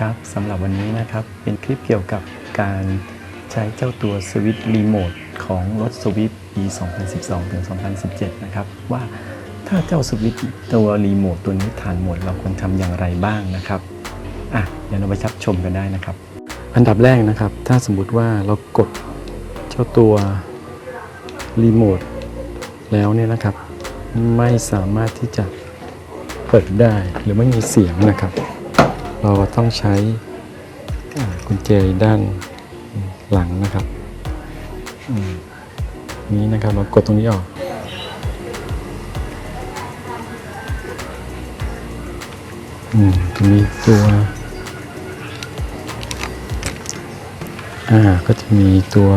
ครับสำหรับวันนี้นะครับ เป็นคลิปเกี่ยวกับการใช้เจ้าตัวสวิตช์รีโมทของรถสวิฟปี 2012 ถึง 2017 นะครับ ว่าถ้าเจ้าสวิตช์ตัวรีโมทตัวนี้ทานหมดเราควรทำอย่างไรบ้างนะครับอะเดี๋ยวเราไปชับชมกันได้นะครับ อันดับแรกนะครับ ถ้าสมมติว่าเรากดเจ้าตัวรีโมทแล้วเนี่ยนะครับ ไม่สามารถที่จะเปิดได้หรือไม่มีเสียงนะครับ เราก็ต้องใช้กุญแจด้านหลังนะครับนี้นะครับเรากดตรงนี้ออก อืมจะมีตัว อ่า ก็จะมีตัว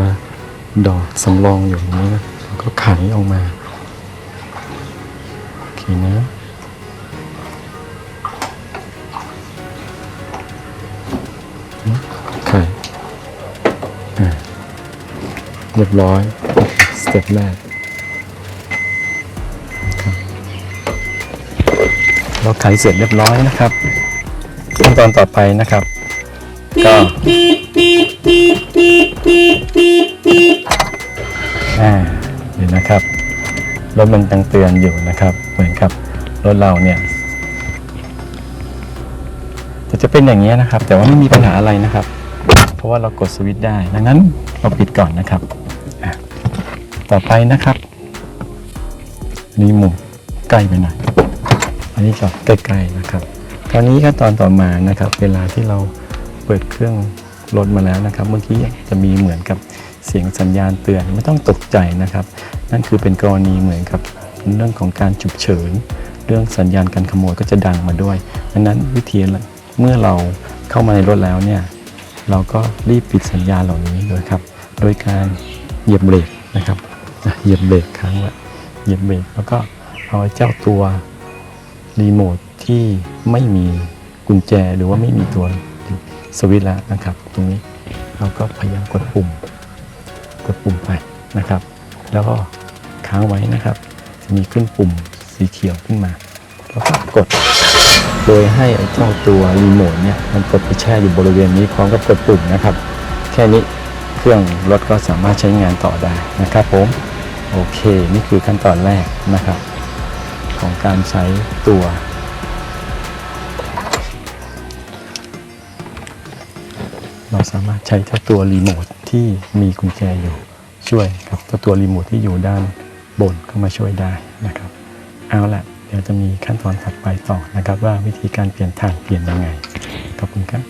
ดอกสำรองอยู่อย่างนี้นะก็ไขออกมา โอเคนะ เรียบร้อย สเต็ปแรกนะครับเราไขเสร็จเรียบร้อยนะครับขั้นตอนต่อไปนะครับ ก็อ่าเดี๋ยวนะครับรถมันยังเตือนอยู่นะครับ เหมือนกับรถเราเนี่ยจะจะเป็นอย่างนี้ยนะครับ แต่ว่าไม่มีปัญหาอะไรนะครับ เพราะว่าเรากดสวิตช์ได้ ดังนั้นเราปิดก่อนนะครับอะ ต่อไปนะครับ อันนี้หมุนใกล้ไปหน่อยอันนี้จอดใกล้ๆนะครับคราวนี้ขั้นตอนต่อมานะครับ เวลาที่เราเปิดเครื่องรถมาแล้วนะครับ เมื่อกี้จะมีเหมือนกับเสียงสัญญาณเตือนไม่ต้องตกใจนะครับ นั่นคือเป็นกรณีเหมือนกับเรื่องของการฉุกเฉิน เรื่องสัญญาณการขโมยก็จะดังมาด้วยดังนั้นวิธีเมื่อเราเข้ามาในรถแล้วเนี่ยเราก็รีบปิดสัญญาณเหล่านี้โดยครับ โดยการเหยียบเบรกนะครับ เหยียบเบรกค้างไว้เหยียบเบรกแล้วก็เอาเจ้าตัวรีโมทที่ไม่มีกุญแจหรือว่าไม่มีตัวสวิตช์แล้วนะครับ ตรงนี้เราก็พยายามกดปุ่ม กดปุ่มไปนะครับ แล้วก็ค้างไว้นะครับ จะมีขึ้นปุ่มสีเขียวขึ้นมา แล้วก็กด โดยให้ไอ้เจ้าตัวรีโมทเนี่ยมันกดไปแช่อยู่บริเวณนี้พร้อมกับกดปุ่มนะครับ แค่นี้เครื่องรถก็สามารถใช้งานต่อได้นะครับผม โอเค นี่คือขั้นตอนแรกนะครับ ของการใช้ตัวเราสามารถใช้เจ้าตัวรีโมทที่มีกุญแจอยู่ช่วยครับเจ้าตัวรีโมทที่อยู่ด้านบนเข้ามาช่วยได้นะครับ เอาละเดี๋ยวจะมีขั้นตอนถัดไปต่อนะครับ ว่าวิธีการเปลี่ยนถ่านเปลี่ยนยังไงขอบคุณครับ